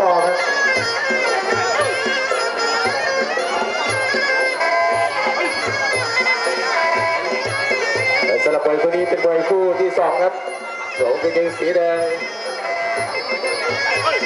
ต่อครับสำหรับมวยคู่นี้เป็นมวยคู่ที่สองครับสวมกางเกงสีแดง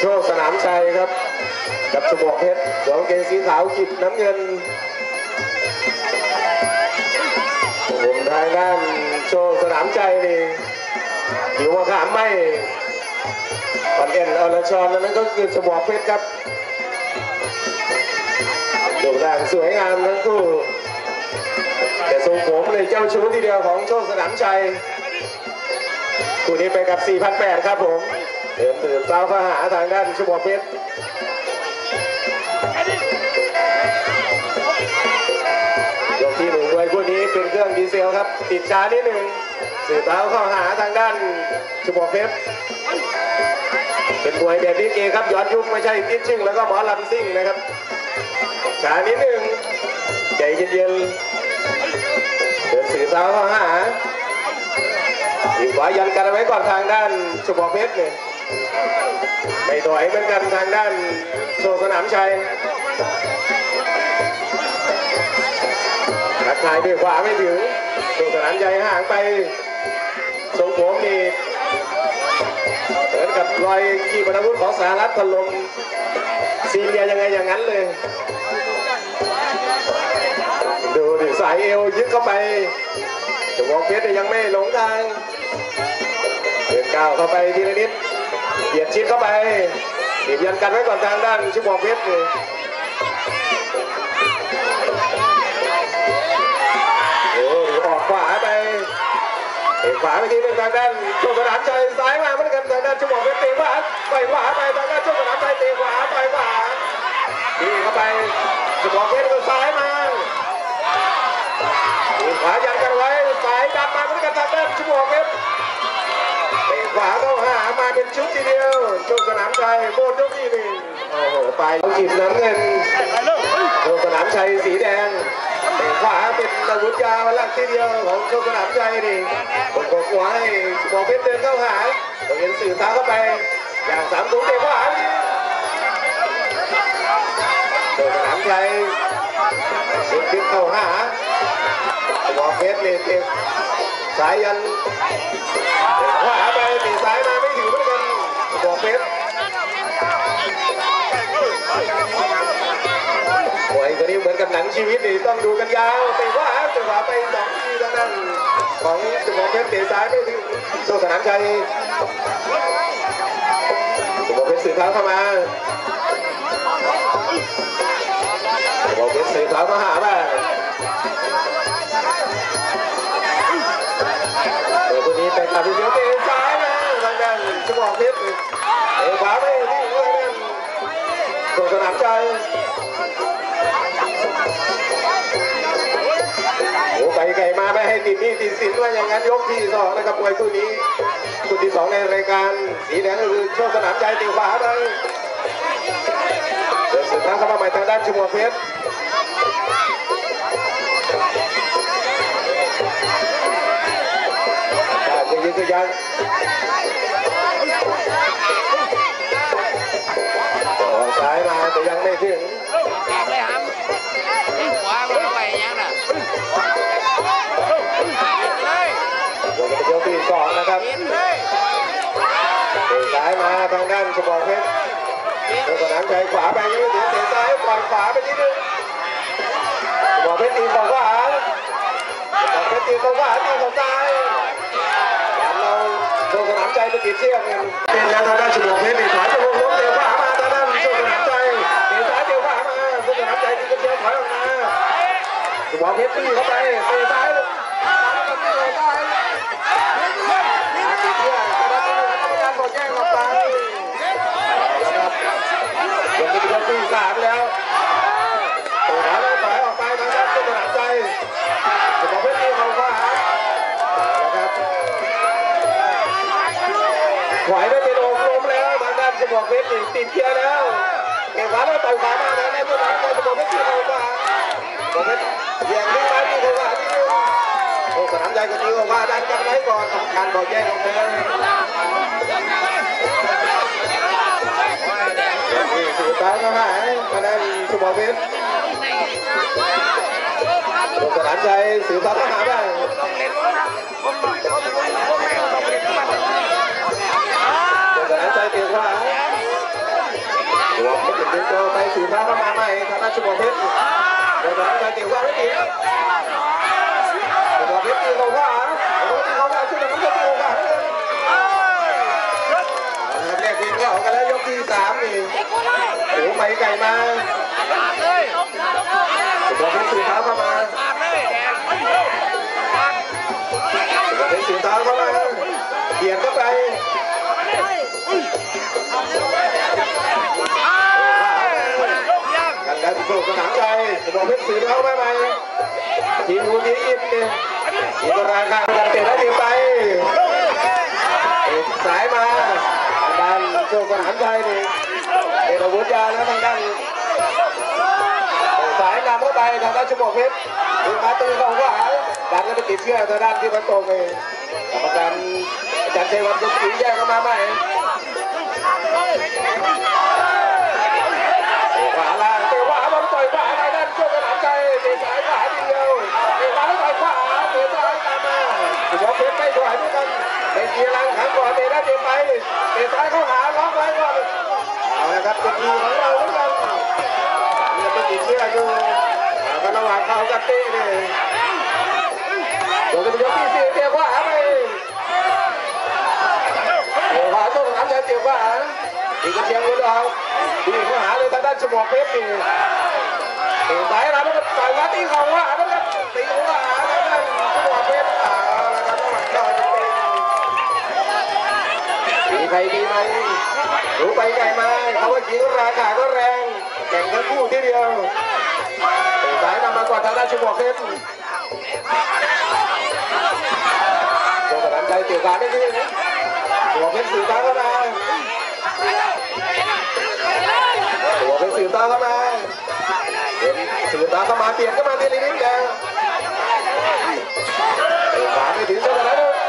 โชคสนามชัยครับ กับสมวกเพชรสวมกางเกงสีขาวขีดน้ำเงินผมทางด้านโชคสนามชัยนี่อยู่ว่าขามไม่ ขอนแก่นอรชรแล้วนั่นก็คือสมวกเพชรครับโด่งดังสวยงามทั้งคู่แต่ทรงผมเลยเจ้าชู้ทีเดียวของโชคสนามชัยคู่นี้ไปกับ 4,800 ครับผมเดินตื่นเต้าเข้าหาทางด้านชมวเพชร รื่องดีเซลครับ ติดช้านิดหนึ่งสื่อเท้าเข้าหาทางด้านชมวเพชรเป็นมวยแบบนี้เกครับย้อนยุคไม่ใช่ติดชิงแล้วก็หมอลำซิ่งนะครับช้านิดหนึ่งใจเย็นๆเดินสื่อเท้าเข้าหาอีกขวายันกันไว้ก่อนทางด้านชมเพชรเนี่ยไม่ถอยเหมือนกันทางด้านโชว์สนามชัย ทักทายด้วยขวาไม่ถึงโชว์สนามชัยห่างไปทรงผมนี่เหมือนกับรอยขีปนาวุธของสหรัฐถล่มซีเรียยังไงอย่างนั้นเลย ดูดิสายเอวยึดเข้าไปชมเพชรเนี่ยยังไม่หลงทางเดินก้าวเข้าไปทีละนิดเหยียดชิดเข้าไปบีบยันกันไว้ก่อนทางด้านชิบองเพชรเลย เตะขวาไปทีหนึงทางด้านโชคสนามชัยซ้ายมาเหมือนกันทางด้านชิบองเพชรเตะขวาไปขวาไปทางด้านโชคสนามชัยเตะขวาไปขวาดีเข้าไปชิบองเพชรก็ซ้ายมาเตะขวายันกันไว้สายดันมาเหมือนกันทางด้านชิบองเพชรเตะขวาเข้าหามาเป็นชุดทีเดียวโชคสนามชัยโบนยกที่หนึ่งโอ้โหไปจีบน้ำเงินโชคสนามชัยสีแดง ขวาเป็นอาวุธยาวลักทีเดียวของโชคสนามชัยนี่กดกดหัวให้บองเพชรเดินเข้าหาเห็นสื่อตาเข้าไป อย่างสามถุงเตะขวาโชคสนามชัยดึงดึงเข้าหาบองเพชรเลยเตะสายยันขวาไปตีซ้ายมาไม่ถึงเหมือนกันบอกเพชร กับหนังชีวิตนี่ต้องดูกันยาวเตะขวาเตะขวาไปสองทีทางด้านของจุบอกเพชรเตะซ้ายไม่ถึงโชคสนามชัยจุบอกเพชรสื่อเท้าเข้ามาจุบอกเพชรสื่อเท้ามาหาบ้างเดี๋ยวคนนี้ไปขับเสียวเตะซ้ายนะทางด้านชมองเพชรเตะขวาไม่ที่ทางด้านโชคสนามใจ โอ้ไปไก่มาไม่ให้ติดหนี่ติดสินว่าอย่างนั้นยกที่สองนะครับมวยคู่นี้คู่ที่สองในรายการสีแดงก็คือโชคสนามใจตีขวาไปเดินสืบทางเข้ามาใหม่ทางด้านชมองเพชรการจะยืนก็ยัง มาทางด้านชมองเพชรปิดเจ้าสนามชัยขวาไปยังไม่ถึงเตะซ้ายปล่อยขวาไปนิดนึงชมองเพชรตีฝั่งขวาชมองเพชรตีฝั่งขวาตีฝั่งซ้ายเราโชคสนามใจไปติดเชือกหนึ่งเป็นแล้วทางด้านชมองเพชรนี่ถอยจะลงล้มเตะขวามาทางด้านโชคสนามใจเตะซ้ายเตะขวามาโชคสนามใจตีกระเชือกถอยออกมาชมองเพชรตีเข้าไปเตะซ้ายเลยเตะซ้ายอาติเที่ยงกระดานกรรมการบอกแยกออกไปนะครับยังไม่ถึงตีสามแล้วเตะขาแล้วถอยออกไปทางด้านเจ้าสนามใจชมองเพชรตีเข้าขวานะครับถอยไม่เป็นองค์ลมแล้ว ทางด้านชมองเพชรนี่ติดเกียแล้วเก็บขวาแล้วต่อยขวามาทางด้านเจ้าสนามใจชมองเพชรตีเข้าขวาผมเป็นแย่งนี้มาที่โคราชที่นึงโอ้สนามใหญ่ก็ตีโคราดันกันไว้ก่อนการบอกแยกออกมาชุมพรเพชรลงสนามชัยสืบสาวทหารได้ลงสนามชัย เตียงขวาหัวเป็นเด็กโตไปสืบสาวเข้ามาใหม่ทางด้านชุมพรเพชรลงสนามชัยเตียงขวาไม่ตีชุมพรเพชรตีขวาชุมพรเพชรเขาขวาชุมพรเพชรตีเขวาแรกทีก็ออกกันแล้วยกที่สามนี่โอ้ไปไก่มาชุมพรเพชรสืบสาเข้ามาเป็นสีตาเข้ามาเบียดเข้าไป นแล้วโชคสนามใจสนองเพชรสีเข้ามาใหมทีมนู้นทีอินเนี่ยอีกราคาการเตะแล้วเตะไปสายมาทางด้านโชคสนามใจนี่เอาวุธยาแล้วทางด้านสายนำเข้าไปทางด้านชมเพชรดูมาตีเขาว่าดันแล้วไปติดเชือกทางด้านที่มันตรงเองกรรมการอาจารย์เทวันยกสีแยกเข้ามาใหม่ อยู่ก็ระหว่างเขากับเต้เนี่ยโดนกันยกที่สี่เตะขวาไปเตะขวาโชคสนามใจเตะขวาอีกเทียมก็เอาดีเข้าหาเลยทางด้านชมวกเพชรนี่ตะสายรับแล้วก็ต่อยมาตีเขาว่าแล้วก็ตีเขาว่าทางด้านชมวกเพชรเอาละครับระหว่าจะเป็นมีใครดีไหมดูไปไกลมเขาว่าจริงราคาก็แรงแข่งทั้งคู่ที่เดียว สายนำมาก่อนทางด้านชุมวกเพชรโจกระดันใจเตะสายได้ดีนะชมวเพชรสื่อสาเข้ามาตัวเป็นสื่อตาเข้ามาสื่อตาเข้ามาเปลี่ยนเข้ามาทีละนิดเดียวขวาไม่ถึงเท่าไหร่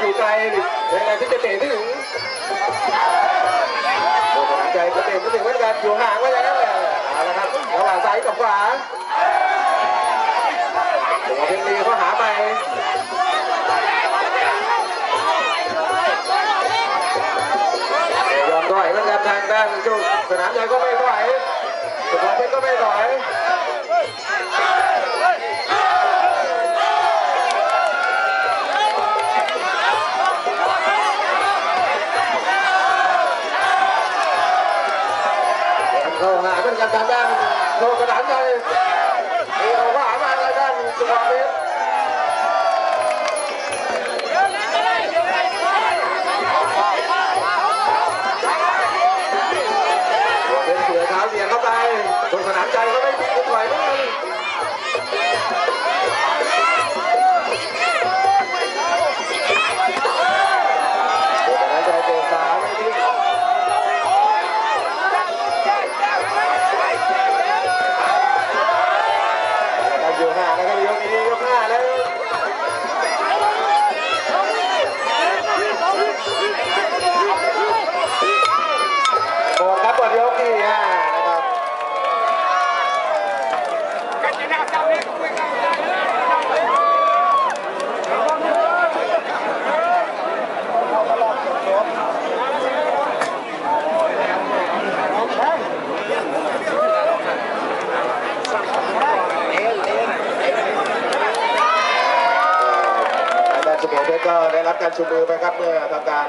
เอาสายเออยู่ไกลยังไงที่จะเตะถึงโดสนามชัยก็เตะถึงเหมือนกันอยู่ห่างไว้อย่างนั้นแหละเอาละครับระหว่างซ้ายกับขวาผมเอาเป็นลีเขาหาใหม่ยอมถอยเหมือนกันทางด้านจุดสนามใหญ่ก็ไม่ถอยสุภาพเพชรก็ไม่ถอยา ก็ได้รับการชูมือไปครับเมื่อทำการ